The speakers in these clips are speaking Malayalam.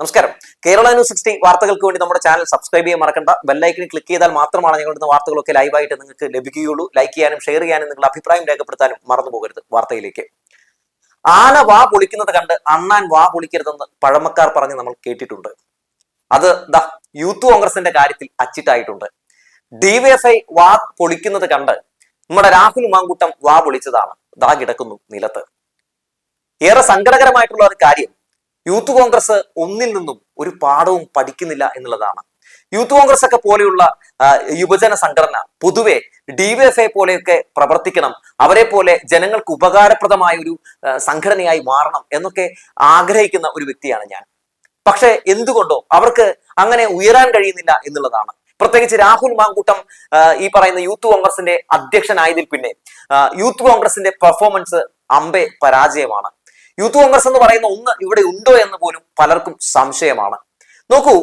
നമസ്കാരം. കേരള ന്യൂസ് സിക്സ്റ്റി വാർത്തകൾക്ക് വേണ്ടി നമ്മുടെ ചാനൽ സബ്സ്ക്രൈബ് ചെയ്യാൻ മറക്കണ്ട. ബെല്ലൈക്കണിൽ ക്ലിക്ക് ചെയ്താൽ മാത്രമാണ് ഞങ്ങളുടെ വാർത്തകളൊക്കെ ലൈവായിട്ട് നിങ്ങൾക്ക് ലഭിക്കുകയുള്ളൂ. ലൈക്ക് ചെയ്യാനും ഷെയർ ചെയ്യാനും നിങ്ങളുടെ അഭിപ്രായം രേഖപ്പെടുത്താനും മറന്നു പോകരുത് വാർത്തയിലേക്ക്. ആന വാ പൊളിക്കുന്നത് കണ്ട് അണ്ണാൻ വാ പൊളിക്കരുതെന്ന് പഴമക്കാർ പറഞ്ഞ് നമ്മൾ കേട്ടിട്ടുണ്ട്. അത് ദ യൂത്ത് കോൺഗ്രസിന്റെ കാര്യത്തിൽ അച്ചിട്ടായിട്ടുണ്ട്. ഡിവൈഎഫ്ഐ വാ പൊളിക്കുന്നത് കണ്ട് നമ്മുടെ രാഹുൽ മാങ്കൂട്ടം വാ പൊളിച്ചതാണ്. ദാ കിടക്കുന്നു നിലത്ത്. ഏറെ സങ്കടകരമായിട്ടുള്ള ഒരു കാര്യം യൂത്ത് കോൺഗ്രസ് ഒന്നിൽ നിന്നും ഒരു പാഠവും പഠിക്കുന്നില്ല എന്നുള്ളതാണ്. യൂത്ത് കോൺഗ്രസ് ഒക്കെ പോലെയുള്ള യുവജന സംഘടന പൊതുവെ ഡിവൈഎഫ്ഐ പോലെയൊക്കെ പ്രവർത്തിക്കണം. അവരെ പോലെ ജനങ്ങൾക്ക് ഉപകാരപ്രദമായ ഒരു സംഘടനയായി മാറണം എന്നൊക്കെ ആഗ്രഹിക്കുന്ന ഒരു വ്യക്തിയാണ് ഞാൻ. പക്ഷെ എന്തുകൊണ്ടോ അവർക്ക് അങ്ങനെ ഉയരാൻ കഴിയുന്നില്ല എന്നുള്ളതാണ്. പ്രത്യേകിച്ച് രാഹുൽ മാങ്കൂട്ടം ഈ പറയുന്ന യൂത്ത് കോൺഗ്രസിന്റെ അധ്യക്ഷനായതിൽ പിന്നെ യൂത്ത് കോൺഗ്രസിന്റെ പെർഫോമൻസ് അമ്പെ പരാജയമാണ്. യൂത്ത് കോൺഗ്രസ് എന്ന് പറയുന്ന ഒന്ന് ഇവിടെ ഉണ്ടോ എന്ന് പോലും പലർക്കും സംശയമാണ്. നോക്കൂ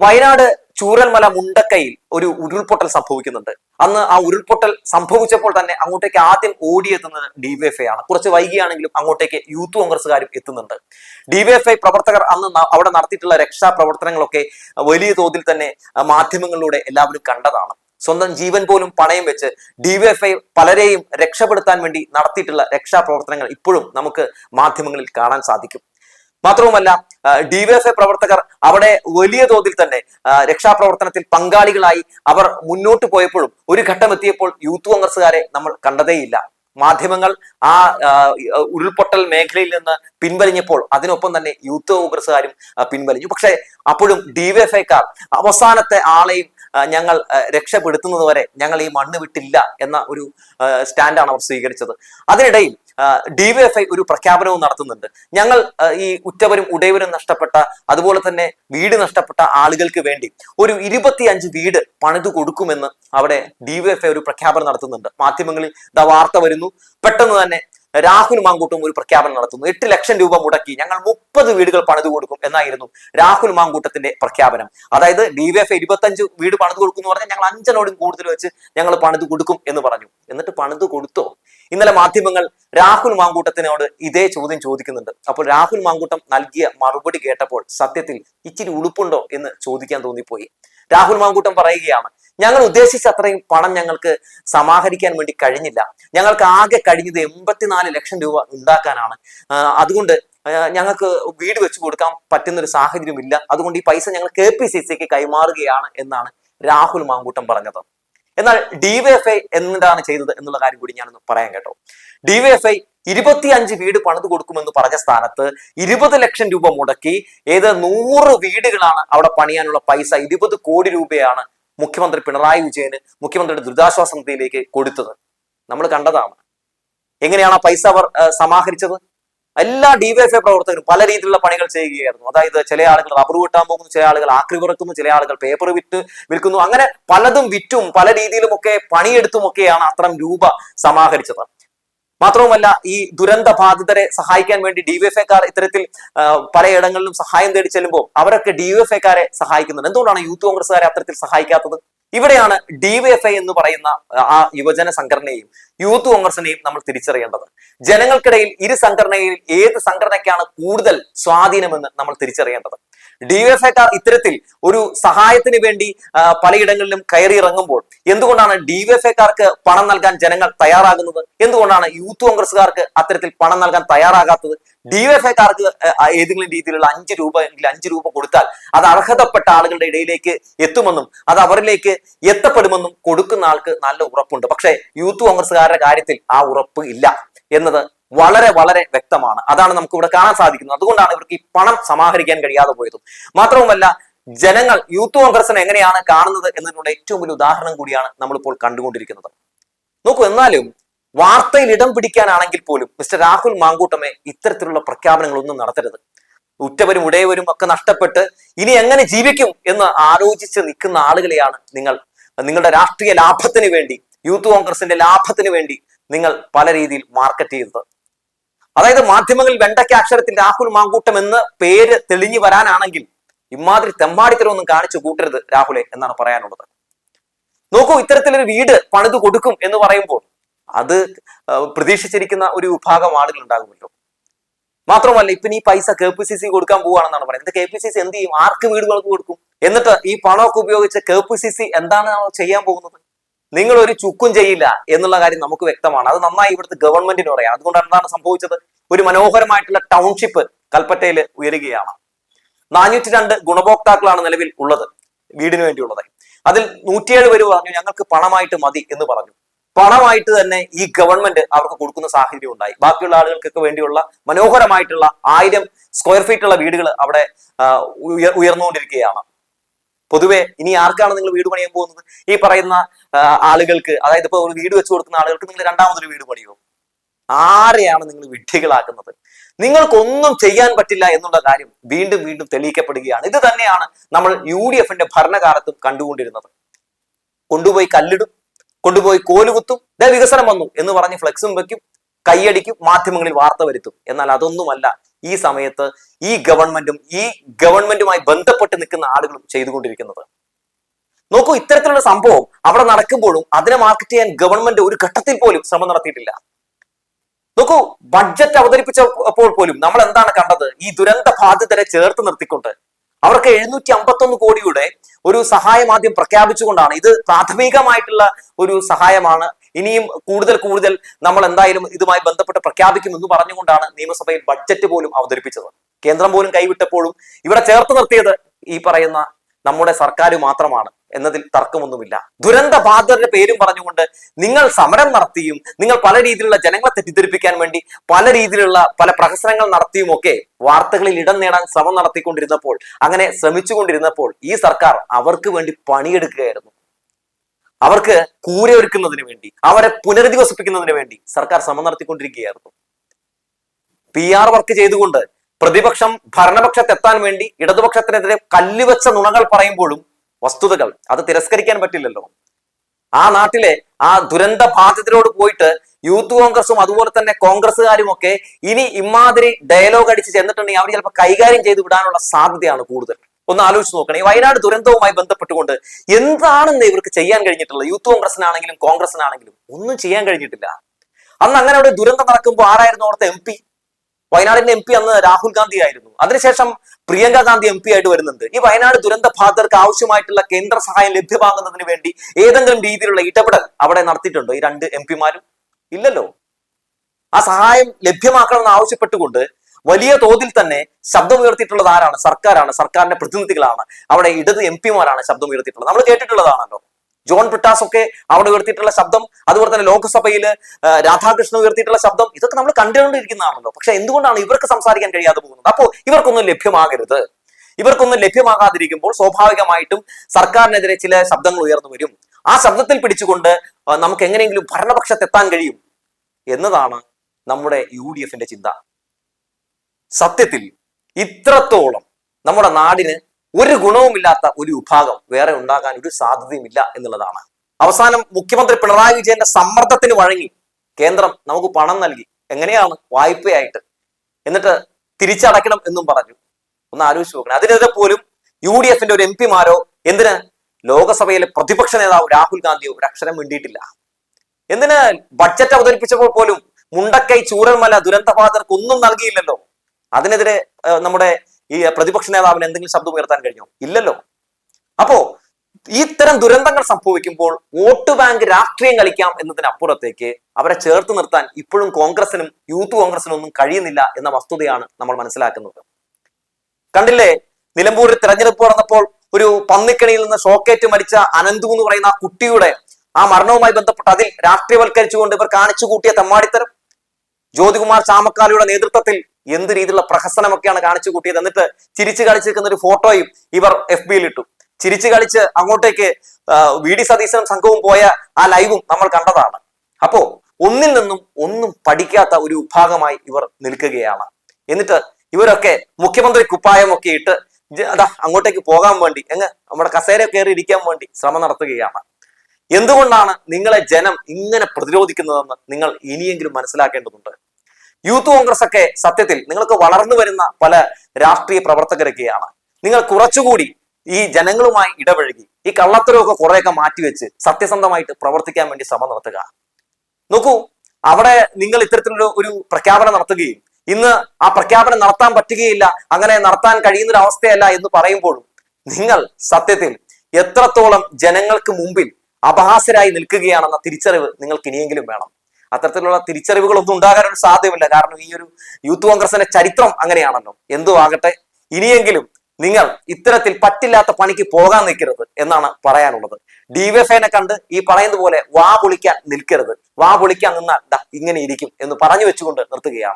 വയനാട് ചൂരൽമല മുണ്ടക്കയിൽ ഒരു ഉരുൾപൊട്ടൽ സംഭവിക്കുന്നുണ്ട്. അന്ന് ആ ഉരുൾപൊട്ടൽ സംഭവിച്ചപ്പോൾ തന്നെ അങ്ങോട്ടേക്ക് ആദ്യം ഓടിയെത്തുന്നത് ഡിവൈഎഫ്ഐ ആണ്. കുറച്ച് വൈകിയാണെങ്കിലും അങ്ങോട്ടേക്ക് യൂത്ത് കോൺഗ്രസ്സുകാരും എത്തുന്നുണ്ട്. ഡിവൈഎഫ്ഐ പ്രവർത്തകർ അന്ന് അവിടെ നടത്തിയിട്ടുള്ള രക്ഷാപ്രവർത്തനങ്ങളൊക്കെ വലിയ തോതിൽ തന്നെ മാധ്യമങ്ങളിലൂടെ എല്ലാവരും കണ്ടതാണ്. സ്വന്തം ജീവൻ പോലും പണയം വെച്ച് ഡിവൈഎഫ്ഐ പലരെയും രക്ഷപ്പെടുത്താൻ വേണ്ടി നടത്തിയിട്ടുള്ള രക്ഷാപ്രവർത്തനങ്ങൾ ഇപ്പോഴും നമുക്ക് മാധ്യമങ്ങളിൽ കാണാൻ സാധിക്കും. മാത്രവുമല്ല ഡിവൈഎഫ്ഐ പ്രവർത്തകർ അവിടെ വലിയ തോതിൽ തന്നെ രക്ഷാപ്രവർത്തനത്തിൽ പങ്കാളികളായി അവർ മുന്നോട്ട് പോയപ്പോഴും ഒരു ഘട്ടം എത്തിയപ്പോൾ യൂത്ത് കോൺഗ്രസ്സുകാരെ നമ്മൾ കണ്ടതേയില്ല. മാധ്യമങ്ങൾ ആ ഉരുൾപൊട്ടൽ മേഖലയിൽ നിന്ന് പിൻവലിഞ്ഞപ്പോൾ അതിനൊപ്പം തന്നെ യൂത്ത് കോൺഗ്രസ്സുകാരും പിൻവലിഞ്ഞു. പക്ഷേ അപ്പോഴും ഡിവൈഎഫ്ഐക്കാർ അവസാനത്തെ ആളെയും ഞങ്ങൾ രക്ഷപ്പെടുത്തുന്നത് വരെ ഞങ്ങൾ ഈ മണ്ണ് വിട്ടില്ല എന്ന ഒരു സ്റ്റാൻഡാണ് അവർ സ്വീകരിച്ചത്. അതിനിടയിൽ ഡിവൈഎഫ്ഐ ഒരു പ്രഖ്യാപനവും നടത്തുന്നുണ്ട്. ഞങ്ങൾ ഈ ഉറ്റവരും ഉടയവരും നഷ്ടപ്പെട്ട അതുപോലെ തന്നെ വീട് നഷ്ടപ്പെട്ട ആളുകൾക്ക് വേണ്ടി ഒരു ഇരുപത്തിയഞ്ച് വീട് പണിതു കൊടുക്കുമെന്ന് അവിടെ ഡിവൈഎഫ്ഐ ഒരു പ്രഖ്യാപനം നടത്തുന്നുണ്ട്. മാധ്യമങ്ങളിൽ ദാ വാർത്ത വരുന്നു. പെട്ടെന്ന് തന്നെ രാഹുൽ മാങ്കൂട്ടും ഒരു പ്രഖ്യാപനം നടത്തുന്നു. എട്ട് ലക്ഷം രൂപ മുടക്കി ഞങ്ങൾ മുപ്പത് വീടുകൾ പണിതു കൊടുക്കും എന്നായിരുന്നു രാഹുൽ മാങ്കൂട്ടത്തിന്റെ പ്രഖ്യാപനം. അതായത് ഡിവൈഎഫ് ഇരുപത്തഞ്ച് വീട് പണിതു കൊടുക്കും എന്ന് പറഞ്ഞാൽ ഞങ്ങൾ അഞ്ചനോടും കൂടുതൽ വെച്ച് ഞങ്ങൾ പണിതു കൊടുക്കും എന്ന് പറഞ്ഞു. എന്നിട്ട് പണിതു കൊടുത്തോ? ഇന്നലെ മാധ്യമങ്ങൾ രാഹുൽ മാങ്കൂട്ടത്തിനോട് ഇതേ ചോദ്യം ചോദിക്കുന്നുണ്ട്. അപ്പോൾ രാഹുൽ മാങ്കൂട്ടം നൽകിയ മറുപടി കേട്ടപ്പോൾ സത്യത്തിൽ ഇച്ചിരി ഉളുപ്പുണ്ടോ എന്ന് ചോദിക്കാൻ തോന്നിപ്പോയി. രാഹുൽ മാങ്കൂട്ടം പറയുകയാണ് ഞങ്ങൾ ഉദ്ദേശിച്ച അത്രയും പണം ഞങ്ങൾക്ക് സമാഹരിക്കാൻ വേണ്ടി കഴിഞ്ഞില്ല. ഞങ്ങൾക്ക് ആകെ കഴിഞ്ഞത് എൺപത്തിനാല് ലക്ഷം രൂപ ഉണ്ടാക്കാനാണ്. അതുകൊണ്ട് ഞങ്ങൾക്ക് വീട് വെച്ചു കൊടുക്കാൻ പറ്റുന്ന ഒരു സാഹചര്യമില്ല. അതുകൊണ്ട് ഈ പൈസ ഞങ്ങൾ കെ പി സി സിക്ക് കൈമാറുകയാണ് എന്നാണ് രാഹുൽ മാങ്കൂട്ടം പറഞ്ഞത്. എന്നാൽ ഡിവൈഎഫ്ഐ എന്താണ് ചെയ്തത് എന്നുള്ള കാര്യം കൂടി ഞാനൊന്ന് പറയാൻ കേട്ടോ. ഡിവൈഎഫ്ഐ ഇരുപത്തിയഞ്ച് വീട് പണിത് കൊടുക്കുമെന്ന് പറഞ്ഞ സ്ഥാനത്ത് ഇരുപത് ലക്ഷം രൂപ മുടക്കി ഏത് നൂറ് വീടുകളാണ് അവിടെ പണിയാനുള്ള പൈസ ഇരുപത് കോടി രൂപയാണ് മുഖ്യമന്ത്രി പിണറായി വിജയന് മുഖ്യമന്ത്രിയുടെ ദുരിതാശ്വാസ നിധിയിലേക്ക് കൊടുത്തത്. നമ്മൾ കണ്ടതാണ്. എങ്ങനെയാണ് ആ പൈസ അവർ സമാഹരിച്ചത്? എല്ലാ ഡിവൈഎഫ്ഐ പ്രവർത്തകരും പല രീതിയിലുള്ള പണികൾ ചെയ്യുകയായിരുന്നു. അതായത് ചില ആളുകൾ റബ്ബർ വെട്ടാൻ പോകുന്നു ചില ആളുകൾ ആക്രി പറക്കുന്നു ചില ആളുകൾ പേപ്പർ വിറ്റ് വിൽക്കുന്നു. അങ്ങനെ പലതും വിറ്റും പല രീതിയിലുമൊക്കെ പണിയെടുത്തുമൊക്കെയാണ് അത്തരം രൂപ സമാഹരിച്ചത്. മാത്രവുമല്ല ഈ ദുരന്ത ബാധിതരെ സഹായിക്കാൻ വേണ്ടി ഡിവൈഎഫ്ഐക്കാർ ഇത്തരത്തിൽ പലയിടങ്ങളിലും സഹായം തേടി ചെല്ലുമ്പോൾ അവരൊക്കെ ഡിവൈഎഫ്ഐക്കാരെ സഹായിക്കുന്നുണ്ട്. എന്തുകൊണ്ടാണ് യൂത്ത് കോൺഗ്രസ്സുകാരെ അത്തരത്തിൽ സഹായിക്കാത്തത്? ഇവിടെയാണ് ഡിവൈഎഫ്ഐ എന്ന് പറയുന്ന ആ യുവജന സംഘടനയെയും യൂത്ത് കോൺഗ്രസിനെയും നമ്മൾ തിരിച്ചറിയേണ്ടത്. ജനങ്ങൾക്കിടയിൽ ഇരു സംഘടനയിൽ ഏത് സംഘടനയ്ക്കാണ് കൂടുതൽ സ്വാധീനമെന്ന് നമ്മൾ തിരിച്ചറിയേണ്ടത്? ഡിവൈഎഫ്ഐക്കാർ ഇത്തരത്തിൽ ഒരു സഹായത്തിന് വേണ്ടി പലയിടങ്ങളിലും കയറി ഇറങ്ങുമ്പോൾ എന്തുകൊണ്ടാണ് ഡിവൈഎഫ്ഐക്കാർക്ക് പണം നൽകാൻ ജനങ്ങൾ തയ്യാറാകുന്നത്? എന്തുകൊണ്ടാണ് യൂത്ത് കോൺഗ്രസ്സുകാർക്ക് അത്തരത്തിൽ പണം നൽകാൻ തയ്യാറാകാത്തത്? ഡിവൈഎഫ്ഐക്കാർക്ക് ഏതെങ്കിലും രീതിയിലുള്ള അഞ്ച് രൂപ എങ്കിൽ അഞ്ച് രൂപ കൊടുത്താൽ അത് അർഹതപ്പെട്ട ആളുകളുടെ ഇടയിലേക്ക് എത്തുമെന്നും അത് അവരിലേക്ക് എത്തപ്പെടുമെന്നും കൊടുക്കുന്ന ആൾക്ക് നല്ല ഉറപ്പുണ്ട്. പക്ഷേ യൂത്ത് കോൺഗ്രസ്സുകാരുടെ കാര്യത്തിൽ ആ ഉറപ്പ് ഇല്ല. എന്നത് വളരെ വളരെ വ്യക്തമാണ്. അതാണ് നമുക്ക് ഇവിടെ കാണാൻ സാധിക്കുന്നത്. അതുകൊണ്ടാണ് ഇവർക്ക് ഈ പണം സമാഹരിക്കാൻ കഴിയാതെ പോയതും. മാത്രവുമല്ല ജനങ്ങൾ യൂത്ത് കോൺഗ്രസിനെ എങ്ങനെയാണ് കാണുന്നത് എന്നതിനുള്ള ഏറ്റവും വലിയ ഉദാഹരണം കൂടിയാണ് നമ്മളിപ്പോൾ കണ്ടുകൊണ്ടിരിക്കുന്നത്. നോക്കൂ എന്നാലും വാർത്തയിൽ ഇടം പിടിക്കാനാണെങ്കിൽ പോലും മിസ്റ്റർ രാഹുൽ മാങ്കൂട്ടമേ ഇത്തരത്തിലുള്ള പ്രഖ്യാപനങ്ങളൊന്നും നടത്തരുത്. ഉറ്റവരും ഉടയവരും ഒക്കെ നഷ്ടപ്പെട്ട് ഇനി എങ്ങനെ ജീവിക്കും എന്ന് ആലോചിച്ച് നിൽക്കുന്ന ആളുകളെയാണ് നിങ്ങൾ. നിങ്ങളുടെ രാഷ്ട്രീയ ലാഭത്തിന് വേണ്ടി യൂത്ത് കോൺഗ്രസിന്റെ ലാഭത്തിന് വേണ്ടി നിങ്ങൾ പല രീതിയിൽ മാർക്കറ്റ് ചെയ്തത്. അതായത് മാധ്യമങ്ങളിൽ വെണ്ടയ്ക്ക അക്ഷരത്തിൽ രാഹുൽ മാങ്കൂട്ടം എന്ന് പേര് തെളിഞ്ഞു വരാനാണെങ്കിൽ ഇമാതിരി തെമ്മാടിത്തരമൊന്നും കാണിച്ചു കൂട്ടരുത് രാഹുലെ എന്നാണ് പറയാനുള്ളത്. നോക്കൂ ഇത്തരത്തിലൊരു വീട് പണിത് കൊടുക്കും എന്ന് പറയുമ്പോൾ അത് പ്രതീക്ഷിച്ചിരിക്കുന്ന ഒരു വിഭാഗം ആളുകൾ ഉണ്ടാകുമല്ലോ. മാത്രമല്ല ഇപ്പൊ ഈ പൈസ കെ പി സി സി കൊടുക്കാൻ പോവുകയാണെന്നാണ് പറയുന്നത്. കെ പി സി സി എന്ത് ചെയ്യും? ആർക്ക് വീടുകൾക്ക് കൊടുക്കും? എന്നിട്ട് ഈ പണമൊക്കെ ഉപയോഗിച്ച് കെ പി സി സി എന്താണ് ചെയ്യാൻ പോകുന്നത്? നിങ്ങൾ ഒരു ചുക്കും ചെയ്യില്ല എന്നുള്ള കാര്യം നമുക്ക് വ്യക്തമാണ്. അത് നന്നായി ഇവിടുത്തെ ഗവൺമെന്റിന് പറയാം. അതുകൊണ്ട് എന്താണ് സംഭവിച്ചത്? ഒരു മനോഹരമായിട്ടുള്ള ടൗൺഷിപ്പ് കൽപ്പറ്റയിൽ ഉയരുകയാണ്. നാനൂറ്റി രണ്ട് ഗുണഭോക്താക്കളാണ് നിലവിൽ ഉള്ളത് വീടിന് വേണ്ടിയുള്ളത്. അതിൽ നൂറ്റിയേഴ് പേര് പറഞ്ഞു ഞങ്ങൾക്ക് പണമായിട്ട് മതി എന്ന് പറഞ്ഞു. പണമായിട്ട് തന്നെ ഈ ഗവൺമെന്റ് അവർക്ക് കൊടുക്കുന്ന സാഹചര്യം ഉണ്ടായി. ബാക്കിയുള്ള ആളുകൾക്കൊക്കെ വേണ്ടിയുള്ള മനോഹരമായിട്ടുള്ള ആയിരം സ്ക്വയർ ഫീറ്റ് ഉള്ള വീടുകൾ അവിടെ ഉയർന്നുകൊണ്ടിരിക്കുകയാണ്. പൊതുവെ ഇനി ആർക്കാണ് നിങ്ങൾ വീട് പണിയാൻ പോകുന്നത്? ഈ പറയുന്ന ആളുകൾക്ക് അതായത് ഇപ്പൊ ഒരു വീട് വെച്ച് കൊടുക്കുന്ന ആളുകൾക്ക് നിങ്ങൾ രണ്ടാമതൊരു വീട് പണിയോ? ആരെയാണ് നിങ്ങൾ വിഡ്ഢികളാക്കുന്നത്? നിങ്ങൾക്കൊന്നും ചെയ്യാൻ പറ്റില്ല എന്നുള്ള കാര്യം വീണ്ടും വീണ്ടും തെളിയിക്കപ്പെടുകയാണ്. ഇത് തന്നെയാണ് നമ്മൾ യു ഡി എഫിന്റെ ഭരണകാലത്തും കണ്ടുകൊണ്ടിരുന്നത്. കൊണ്ടുപോയി കല്ലിടും കൊണ്ടുപോയി കോലുകുത്തും ദേ വികസനം വന്നു എന്ന് പറഞ്ഞ് ഫ്ലെക്സും വെക്കും കൈയടിക്കും മാധ്യമങ്ങളിൽ വാർത്ത വരുത്തും. എന്നാൽ അതൊന്നുമല്ല. ഈ സമയത്ത് ഈ ഗവൺമെന്റും ഈ ഗവൺമെന്റുമായി ബന്ധപ്പെട്ട് നിൽക്കുന്ന ആളുകളും ചെയ്തുകൊണ്ടിരിക്കുന്നത്. നോക്കൂ ഇത്തരത്തിലുള്ള സംഭവം അവിടെ നടക്കുമ്പോഴും അതിനെ മാർക്കറ്റ് ചെയ്യാൻ ഗവൺമെന്റ് ഒരു ഘട്ടത്തിൽ പോലും ശ്രമം നടത്തിയിട്ടില്ല. നോക്കൂ ബഡ്ജറ്റ് അവതരിപ്പിച്ചപ്പോൾ പോലും നമ്മൾ എന്താണ് കണ്ടത്? ഈ ദുരന്ത ബാധിതരെ ചേർത്ത് നിർത്തിക്കൊണ്ട് അവർക്ക് എഴുന്നൂറ്റി അമ്പത്തൊന്ന് കോടിയുടെ ഒരു സഹായം ആദ്യം പ്രഖ്യാപിച്ചുകൊണ്ടാണ്. ഇത് പ്രാഥമികമായിട്ടുള്ള ഒരു സഹായമാണ് ഇനിയും കൂടുതൽ കൂടുതൽ നമ്മൾ എന്തായാലും ഇതുമായി ബന്ധപ്പെട്ട് പ്രഖ്യാപിക്കുമെന്ന് പറഞ്ഞുകൊണ്ടാണ് നിയമസഭയിൽ ബഡ്ജറ്റ് പോലും അവതരിപ്പിച്ചത്. കേന്ദ്രം പോലും കൈവിട്ടപ്പോഴും ഇവിടെ ചേർത്ത് നിർത്തിയത് ഈ പറയുന്ന നമ്മുടെ സർക്കാർ മാത്രമാണ് എന്നതിൽ തർക്കമൊന്നുമില്ല. ദുരന്ത ബാധിതരുടെ പേരും പറഞ്ഞുകൊണ്ട് നിങ്ങൾ സമരം നടത്തിയും നിങ്ങൾ പല രീതിയിലുള്ള ജനങ്ങളെ തെറ്റിദ്ധരിപ്പിക്കാൻ വേണ്ടി പല രീതിയിലുള്ള പല പ്രഹസനങ്ങൾ നടത്തിയും ഒക്കെ വാർത്തകളിൽ ഇടം നേടാൻ ശ്രമം നടത്തിക്കൊണ്ടിരുന്നപ്പോൾ അങ്ങനെ ശ്രമിച്ചുകൊണ്ടിരുന്നപ്പോൾ ഈ സർക്കാർ അവർക്ക് വേണ്ടി പണിയെടുക്കുകയായിരുന്നു. അവർക്ക് കൂരയൊരുക്കുന്നതിന് വേണ്ടി അവരെ പുനരധിവസിപ്പിക്കുന്നതിന് വേണ്ടി സർക്കാർ ശ്രമം നടത്തിക്കൊണ്ടിരിക്കുകയായിരുന്നു. പി ആർ വർക്ക് ചെയ്തുകൊണ്ട് പ്രതിപക്ഷം ഭരണപക്ഷത്തെത്താൻ വേണ്ടി ഇടതുപക്ഷത്തിനെതിരെ കല്ലുവെച്ച നുണകൾ പറയുമ്പോഴും വസ്തുതകൾ അത് തിരസ്കരിക്കാൻ പറ്റില്ലല്ലോ. ആ നാട്ടിലെ ആ ദുരന്ത ബാധിതരോട് പോയിട്ട് യൂത്ത് കോൺഗ്രസും അതുപോലെ തന്നെ കോൺഗ്രസ്സുകാരും ഒക്കെ ഇനി ഇമാതിരി ഡയലോഗ് അടിച്ച് ചെന്നിട്ടുണ്ടെങ്കിൽ അവർ ചിലപ്പോൾ കൈകാര്യം ചെയ്തു വിടാനുള്ള സാധ്യതയാണ് കൂടുതൽ. ഒന്ന് ആലോചിച്ച് നോക്കണം. ഈ വയനാട് ദുരന്തവുമായി ബന്ധപ്പെട്ടുകൊണ്ട് എന്താണെന്ന് ഇവർക്ക് ചെയ്യാൻ കഴിഞ്ഞിട്ടുള്ളത്? യൂത്ത് കോൺഗ്രസിനാണെങ്കിലും കോൺഗ്രസിനാണെങ്കിലും ഒന്നും ചെയ്യാൻ കഴിഞ്ഞിട്ടില്ല. അന്ന് അങ്ങനെ ഒരു ദുരന്തം നടക്കുമ്പോൾ ആരായിരുന്നു അവിടുത്തെ എം പി വയനാടിന്റെ എം പി അന്ന് രാഹുൽ ഗാന്ധി ആയിരുന്നു. അതിനുശേഷം പ്രിയങ്ക ഗാന്ധി എം പി ആയിട്ട് വരുന്നുണ്ട്. ഈ വയനാട് ദുരന്ത ബാധിതർക്ക് ആവശ്യമായിട്ടുള്ള കേന്ദ്ര സഹായം ലഭ്യമാകുന്നതിന് വേണ്ടി ഏതെങ്കിലും രീതിയിലുള്ള ഇടപെടൽ അവിടെ നടത്തിയിട്ടുണ്ടോ? ഈ രണ്ട് എം ഇല്ലല്ലോ. ആ സഹായം ലഭ്യമാക്കണമെന്ന് ആവശ്യപ്പെട്ടുകൊണ്ട് വലിയ തോതിൽ തന്നെ ശബ്ദമുയർത്തിയിട്ടുള്ളത് ആരാണ്? സർക്കാരാണ് സർക്കാരിന്റെ പ്രതിനിധികളാണ്. അവിടെ ഇടത് എം പിമാരാണ് ശബ്ദമുയർത്തിയിട്ടുള്ളത് നമ്മൾ കേട്ടിട്ടുള്ളതാണല്ലോ. ജോൺ ബ്രിട്ടാസ് ഒക്കെ അവിടെ ഉയർത്തിയിട്ടുള്ള ശബ്ദം അതുപോലെ തന്നെ ലോക്സഭയിൽ രാധാകൃഷ്ണൻ ഉയർത്തിയിട്ടുള്ള ശബ്ദം ഇതൊക്കെ നമ്മൾ കണ്ടുകൊണ്ടിരിക്കുന്നതാണല്ലോ. പക്ഷെ എന്തുകൊണ്ടാണ് ഇവർക്ക് സംസാരിക്കാൻ കഴിയാതെ പോകുന്നത്? അപ്പോൾ ഇവർക്കൊന്നും ലഭ്യമാകരുത്. ഇവർക്കൊന്നും ലഭ്യമാകാതിരിക്കുമ്പോൾ സ്വാഭാവികമായിട്ടും സർക്കാരിനെതിരെ ചില ശബ്ദങ്ങൾ ഉയർന്നു വരും. ആ ശബ്ദത്തിൽ പിടിച്ചുകൊണ്ട് നമുക്ക് എങ്ങനെയെങ്കിലും ഭരണപക്ഷത്തെത്താൻ കഴിയും എന്നതാണ് നമ്മുടെ യു ഡി എഫിന്റെ ചിന്ത. സത്യത്തിൽ ഇത്രത്തോളം നമ്മുടെ നാടിന് ഒരു ഗുണവുമില്ലാത്ത ഒരു വിഭാഗം വേറെ ഉണ്ടാകാൻ ഒരു സാധ്യതയുമില്ല എന്നുള്ളതാണ്. അവസാനം മുഖ്യമന്ത്രി പിണറായി വിജയന്റെ സമ്മർദ്ദത്തിന് വഴങ്ങി കേന്ദ്രം നമുക്ക് പണം നൽകി. എങ്ങനെയാണ്? വായ്പയായിട്ട്. എന്നിട്ട് തിരിച്ചടയ്ക്കണം എന്നും പറഞ്ഞു. ഒന്ന് ആലോചിച്ച് നോക്കണം. അതിനെതിരെ പോലും യു ഡി എഫിന്റെ ഒരു എം പിമാരോ എന്തിന് ലോകസഭയിലെ പ്രതിപക്ഷ നേതാവ് രാഹുൽ ഗാന്ധിയോ ഒരു അക്ഷരം വേണ്ടിയിട്ടില്ല എന്തിന് ബഡ്ജറ്റ് അവതരിപ്പിച്ചപ്പോൾ പോലും മുണ്ടക്കൈ ചൂരൽമല ദുരന്തബാധിതർക്ക് ഒന്നും നൽകിയില്ലല്ലോ. അതിനെതിരെ നമ്മുടെ ഈ പ്രതിപക്ഷ നേതാവിന് എന്തെങ്കിലും ശബ്ദം ഉയർത്താൻ കഴിഞ്ഞോ? ഇല്ലല്ലോ. അപ്പോ ഇത്തരം ദുരന്തങ്ങൾ സംഭവിക്കുമ്പോൾ വോട്ട് ബാങ്ക് രാഷ്ട്രീയം കളിക്കാം എന്നതിനപ്പുറത്തേക്ക് അവരെ ചേർത്ത് നിർത്താൻ ഇപ്പോഴും കോൺഗ്രസിനും യൂത്ത് കോൺഗ്രസിനും ഒന്നും കഴിയുന്നില്ല എന്ന വസ്തുതയാണ് നമ്മൾ മനസ്സിലാക്കുന്നത്. കണ്ടില്ലേ? നിലമ്പൂരിൽ തെരഞ്ഞെടുപ്പ് നടന്നപ്പോൾ ഒരു പന്നിക്കണിയിൽ നിന്ന് ഷോക്കേറ്റ് മരിച്ച അനന്തു എന്ന് പറയുന്ന ആ കുട്ടിയുടെ ആ മരണവുമായി ബന്ധപ്പെട്ട് അതിൽ രാഷ്ട്രീയവൽക്കരിച്ചുകൊണ്ട് ഇവർ കാണിച്ചു കൂട്ടിയ തെമ്മാടിത്തരം. ജ്യോതികുമാർ ചാമക്കാലയുടെ നേതൃത്വത്തിൽ എന്ത് രീതിയിലുള്ള പ്രഹസനമൊക്കെയാണ് കാണിച്ചു കൂട്ടിയത് എന്നിട്ട് ചിരിച്ചു കളിച്ചിരിക്കുന്ന ഒരു ഫോട്ടോയും ഇവർ എഫ് ബിയിൽ ഇട്ടു ചിരിച്ചു കളിച്ച് അങ്ങോട്ടേക്ക് വി ഡി സതീശനും സംഘവും പോയ ആ ലൈവും നമ്മൾ കണ്ടതാണ്. അപ്പോ ഒന്നിൽ നിന്നും ഒന്നും പഠിക്കാത്ത ഒരു വിഭാഗമായി ഇവർ നിൽക്കുകയാണ്. എന്നിട്ട് ഇവരൊക്കെ മുഖ്യമന്ത്രി കുപ്പായമൊക്കെ ഇട്ട് അതാ അങ്ങോട്ടേക്ക് പോകാൻ വേണ്ടി എങ്ങ് നമ്മുടെ കസേര കയറി ഇരിക്കാൻ വേണ്ടി ശ്രമം നടത്തുകയാണ്. എന്തുകൊണ്ടാണ് നിങ്ങളെ ജനം ഇങ്ങനെ പ്രതിരോധിക്കുന്നതെന്ന് നിങ്ങൾ ഇനിയെങ്കിലും മനസ്സിലാക്കേണ്ടതുണ്ട്? യൂത്ത് കോൺഗ്രസ് ഒക്കെ സത്യത്തിൽ നിങ്ങൾക്ക് വളർന്നു വരുന്ന പല രാഷ്ട്രീയ പ്രവർത്തകരൊക്കെയാണ്. നിങ്ങൾ കുറച്ചുകൂടി ഈ ജനങ്ങളുമായി ഇടപഴകി ഈ കള്ളത്തരമൊക്കെ കുറേയൊക്കെ മാറ്റിവെച്ച് സത്യസന്ധമായിട്ട് പ്രവർത്തിക്കാൻ വേണ്ടി ശ്രമം നടത്തുക. നോക്കൂ അവിടെ നിങ്ങൾ ഇത്തരത്തിലൊരു ഒരു പ്രഖ്യാപനം നടത്തുകയും ഇന്ന് ആ പ്രഖ്യാപനം നടത്താൻ പറ്റുകയില്ല അങ്ങനെ നടത്താൻ കഴിയുന്ന ഒരു അവസ്ഥയല്ല എന്ന് പറയുമ്പോഴും നിങ്ങൾ സത്യത്തിൽ എത്രത്തോളം ജനങ്ങൾക്ക് മുമ്പിൽ അപഹാസരായി നിൽക്കുകയാണെന്ന തിരിച്ചറിവ് നിങ്ങൾക്ക് ഇനിയെങ്കിലും വേണം. അത്തരത്തിലുള്ള തിരിച്ചറിവുകളൊന്നും ഉണ്ടാകാൻ ഒരു സാധ്യമില്ല കാരണം ഈ ഒരു യൂത്ത് കോൺഗ്രസിന്റെ ചരിത്രം അങ്ങനെയാണല്ലോ. എന്തോ ആകട്ടെ. ഇനിയെങ്കിലും നിങ്ങൾ ഇത്തരത്തിൽ പറ്റില്ലാത്ത പണിക്ക് പോകാൻ നിൽക്കരുത് എന്നാണ് പറയാനുള്ളത്. ഡിവൈഎഫ്ഐനെ കണ്ട് ഈ പറയുന്ന പോലെ വാ പൊളിക്കാൻ നിൽക്കരുത്. വാ പൊളിക്കാൻ നിന്നാൽ ഇങ്ങനെ ഇരിക്കും എന്ന് പറഞ്ഞു വെച്ചുകൊണ്ട് നിർത്തുകയാണ്.